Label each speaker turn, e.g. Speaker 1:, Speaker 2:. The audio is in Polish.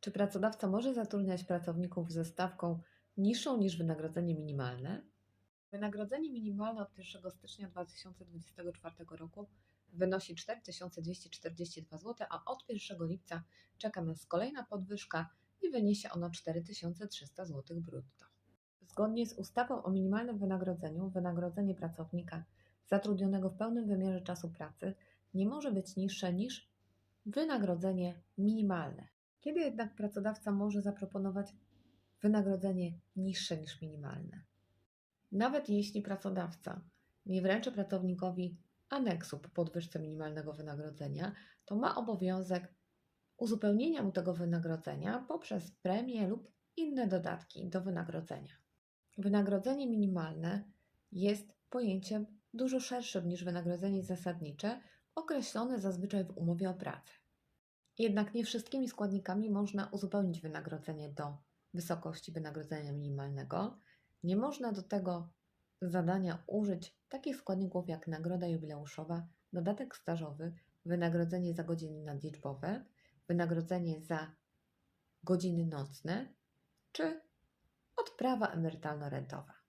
Speaker 1: Czy pracodawca może zatrudniać pracowników ze stawką niższą niż wynagrodzenie minimalne? Wynagrodzenie minimalne od 1 stycznia 2024 roku wynosi 4242 zł, a od 1 lipca czeka nas kolejna podwyżka i wyniesie ono 4300 zł brutto. Zgodnie z ustawą o minimalnym wynagrodzeniu, wynagrodzenie pracownika zatrudnionego w pełnym wymiarze czasu pracy nie może być niższe niż wynagrodzenie minimalne. Kiedy jednak pracodawca może zaproponować wynagrodzenie niższe niż minimalne? Nawet jeśli pracodawca nie wręczy pracownikowi aneksu po podwyżce minimalnego wynagrodzenia, to ma obowiązek uzupełnienia mu tego wynagrodzenia poprzez premie lub inne dodatki do wynagrodzenia. Wynagrodzenie minimalne jest pojęciem dużo szerszym niż wynagrodzenie zasadnicze, określone zazwyczaj w umowie o pracę. Jednak nie wszystkimi składnikami można uzupełnić wynagrodzenie do wysokości wynagrodzenia minimalnego. Nie można do tego zadania użyć takich składników jak nagroda jubileuszowa, dodatek stażowy, wynagrodzenie za godziny nadliczbowe, wynagrodzenie za godziny nocne czy odprawa emerytalno-rentowa.